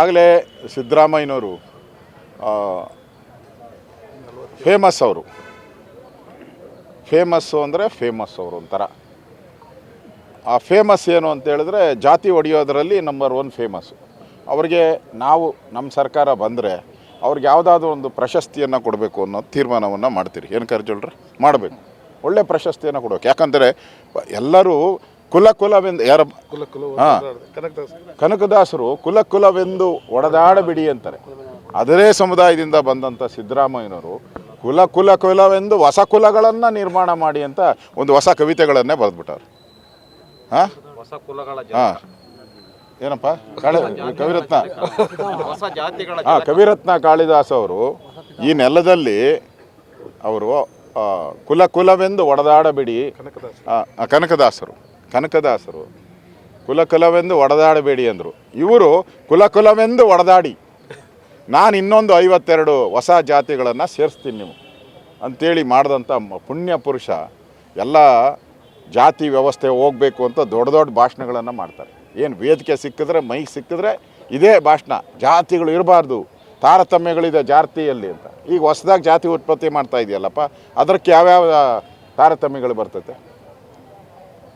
ಆಗಲೇ ಸಿದ್ದರಾಮಯ್ಯನವರು ಫೇಮಸ್ ಅವರು. ಫೇಮಸ್ಸು ಅಂದರೆ ಫೇಮಸ್ ಅವರು ಒಂಥರ. ಆ ಫೇಮಸ್ ಏನು ಅಂತ ಹೇಳಿದ್ರೆ ಜಾತಿ ಹೊಡೆಯೋದರಲ್ಲಿ ನಂಬರ್ ಒನ್ ಫೇಮಸ್ಸು ಅವ್ರಿಗೆ ನಾವು ನಮ್ಮ ಸರ್ಕಾರ ಬಂದರೆ ಅವ್ರಿಗೆ ಯಾವುದಾದ್ರೂ ಒಂದು ಪ್ರಶಸ್ತಿಯನ್ನು ಕೊಡಬೇಕು ಅನ್ನೋ ತೀರ್ಮಾನವನ್ನು ಮಾಡ್ತೀರಿ. ಏನು ಕರ್ಜೋಳ್ರಿ ಮಾಡಬೇಕು. ಒಳ್ಳೆ ಪ್ರಶಸ್ತಿಯನ್ನು ಕೊಡಬೇಕು. ಯಾಕಂದರೆ ಎಲ್ಲರೂ ಕುಲ ಕುಲವೆಂದು ಯಾರ ಕುಲ ಕುಲ ಹಾಂ ಕನಕದಾಸರು. ಕುಲ ಕುಲವೆಂದು ಒಡೆದಾಡಬಿಡಿ ಅಂತಾರೆ. ಅದರೇ ಸಮುದಾಯದಿಂದ ಬಂದಂಥ ಸಿದ್ದರಾಮಯ್ಯನವರು ಕುಲ ಕುಲ ಕುಲವೆಂದು ಹೊಸ ಕುಲಗಳನ್ನು ನಿರ್ಮಾಣ ಮಾಡಿ ಅಂತ ಒಂದು ಹೊಸ ಕವಿತೆಗಳನ್ನೇ ಬರೆದ್ಬಿಟ್ಟವ್ರು. ಹಾಂ? ಹಾಂ. ಏನಪ್ಪ? ಕಾಳಿ ಕವಿರತ್ನ. ಹಾ ಕವಿರತ್ನ ಕಾಳಿದಾಸ ಅವರು ಈ ನೆಲದಲ್ಲಿ ಅವರು ಕುಲ ಕುಲವೆಂದು ಒಡೆದಾಡಬಿಡಿ. ಕನಕದಾಸರು. ಕನಕದಾಸರು, ಕುಲಕುಲವೆಂದು ಒಡದಾಡಬೇಡಿ ಅಂದರು. ಇವರು ಕುಲಕುಲವೆಂದು ಒಡೆದಾಡಿ. ನಾನು ಇನ್ನೊಂದು ಐವತ್ತೆರಡು ಹೊಸ ಜಾತಿಗಳನ್ನು ಸೇರಿಸ್ತೀನಿ ನೀವು. ಅಂಥೇಳಿ ಮಾಡಿದಂಥ ಪುಣ್ಯ ಪುರುಷ ಎಲ್ಲ ಜಾತಿ ವ್ಯವಸ್ಥೆ ಹೋಗಬೇಕು ಅಂತ ದೊಡ್ಡ ದೊಡ್ಡ ಭಾಷಣಗಳನ್ನು ಮಾಡ್ತಾರೆ. ಏನು ವೇದಿಕೆ ಸಿಕ್ಕಿದ್ರೆ, ಮೈಕ್ ಸಿಕ್ಕಿದ್ರೆ ಇದೇ ಭಾಷಣ. ಜಾತಿಗಳು ಇರಬಾರ್ದು. ತಾರತಮ್ಯಗಳಿದೆ ಜಾತಿಯಲ್ಲಿ ಅಂತ. ಈಗ ಹೊಸದಾಗಿ ಜಾತಿ ಉತ್ಪತ್ತಿ ಮಾಡ್ತಾ ಇದೆಯಲ್ಲಪ್ಪ, ಅದಕ್ಕೆ ಯಾವ್ಯಾವ ತಾರತಮ್ಯಗಳು ಬರ್ತೈತೆ?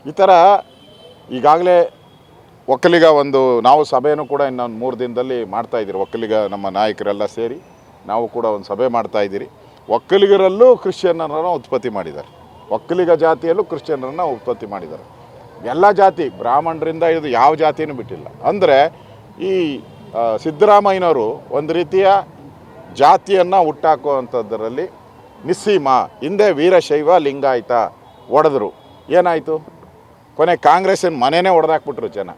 ಈ ಥರ ಈಗಾಗಲೇ ಒಕ್ಕಲಿಗ ಒಂದು ನಾವು ಸಭೆಯನ್ನು ಕೂಡ ಇನ್ನೊಂದು ಮೂರು ದಿನದಲ್ಲಿ ಮಾಡ್ತಾ ಇದ್ದೀರಿ. ಒಕ್ಕಲಿಗ ನಮ್ಮ ನಾಯಕರೆಲ್ಲ ಸೇರಿ ನಾವು ಕೂಡ ಒಂದು ಸಭೆ ಮಾಡ್ತಾ ಇದ್ದೀರಿ. ಒಕ್ಕಲಿಗರಲ್ಲೂ ಕ್ರಿಶ್ಚಿಯನ್ನರನ್ನು ಉತ್ಪತ್ತಿ ಮಾಡಿದ್ದಾರೆ. ಒಕ್ಕಲಿಗ ಜಾತಿಯಲ್ಲೂ ಕ್ರಿಶ್ಚಿಯನ್ನರನ್ನು ಉತ್ಪತ್ತಿ ಮಾಡಿದ್ದಾರೆ. ಎಲ್ಲ ಜಾತಿ, ಬ್ರಾಹ್ಮಣರಿಂದ ಇದು ಯಾವ ಜಾತಿನೂ ಬಿಟ್ಟಿಲ್ಲ. ಅಂದರೆ ಈ ಸಿದ್ದರಾಮಯ್ಯನವರು ಒಂದು ರೀತಿಯ ಜಾತಿಯನ್ನು ಹುಟ್ಟಾಕುವಂಥದ್ದರಲ್ಲಿ ನಿಸ್ಸೀಮ, ಹಿಂದೆ ವೀರಶೈವ ಲಿಂಗಾಯತ ಒಡೆದರು. ಏನಾಯಿತು? ಕೊನೆ ಕಾಂಗ್ರೆಸ್ಸಿನ ಮನೆಯೇ ಹೊಡೆದಾಕ್ಬಿಟ್ರು ಜನ.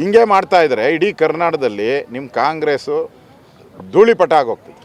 ಹಿಂಗೆ ಮಾಡ್ತಾ ಇದ್ರೆ ಇಡೀ ಕರ್ನಾಟಕದಲ್ಲಿ ನಿಮ್ಮ ಕಾಂಗ್ರೆಸ್ಸು ಧೂಳಿಪಟ ಆಗೋಗ್ತದೆ